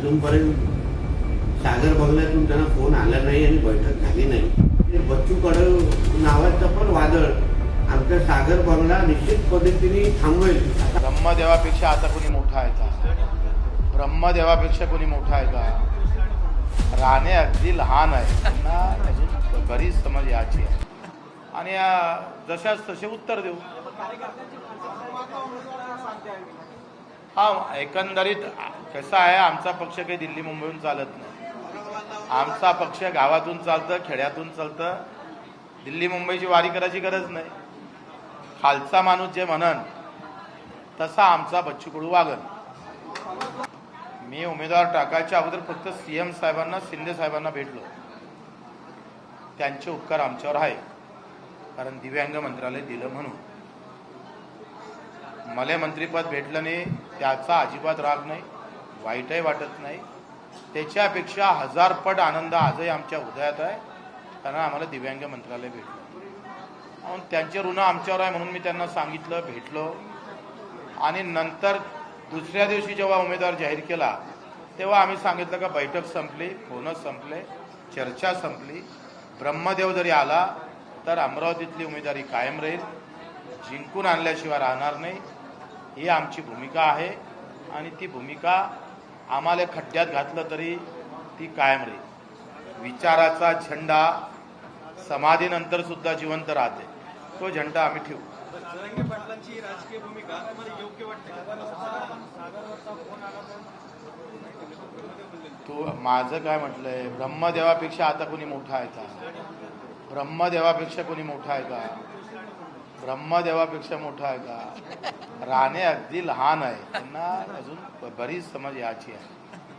अजूनपर्यंत सागर बंगल्यातून त्यांना फोन आला नाही आणि बैठक झाली नाही. ते बच्चू कडू नावाचं पण वादळ आमचा सागर बंगला निश्चित पद्धतीने थांबवेल. ब्रह्मदेवापेक्षा आता कोणी मोठा आहे का? ब्रह्मदेवापेक्षा कोणी मोठा आहे का? राणे अगदी लहान आहे त्यांना अजून बरीच समज याची आहे. आणि जशाच तसे उत्तर देऊ. हा एकंदरीत कसं आहे आमचा पक्ष काही दिल्ली मुंबईहून चालत नाही. आमचा पक्ष गावातून चालतं खेड्यातून चालतं. दिल्ली मुंबईची वारी करायची गरज नाही. खालचा माणूस जे म्हणन तसा आमचा बच्चू कडू वागन. मी उमेदवार टाकायच्या अगोदर फक्त सीएम साहेबांना शिंदे साहेबांना भेटलो. त्यांचे उपकार आमच्यावर आहे. कारण दिव्यांग मंत्रालय दिलं म्हणून. मला मंत्रीपद भेटलं नाही त्याचा अजिबात राग नाही वाईटही वाटत नाही. त्याच्यापेक्षा हजार पट आनंद आजही आमच्या हृदयात आहे. कारण आम्हाला दिव्यांग मंत्रालय भेटलं. म्हणून त्यांचे ऋण आमच्यावर आहे म्हणून मी त्यांना सांगितलं भेटलो. आणि नंतर दुसऱ्या दिवशी जेव्हा उमेदवार जाहीर केला तेव्हा आम्ही सांगितलं का बैठक संपली फोन संपले चर्चा संपली. ब्रह्मदेव जरी आला तर अमरावतीतली उमेदवारी कायम राहील. जिंकून आणल्याशिवाय राहणार नाही. ही आमची भूमिका आहे आणि ती भूमिका आम्हाला खड्ड्यात घातलं तरी ती कायम राहील. विचाराचा झेंडा समाधीनंतर सुद्धा जिवंत राहते. तो झेंडा आम्ही ठेवू? तू माझं काय म्हटलंय? ब्रह्मदेवापेक्षा आता कोणी मोठा आहे का? ब्रह्मदेवापेक्षा कोणी मोठा आहे का? ब्रह्मदेवापेक्षा मोठा आहे का? राणे अगदी लहान आहे. त्यांना अजून बरीच समज याची आहे.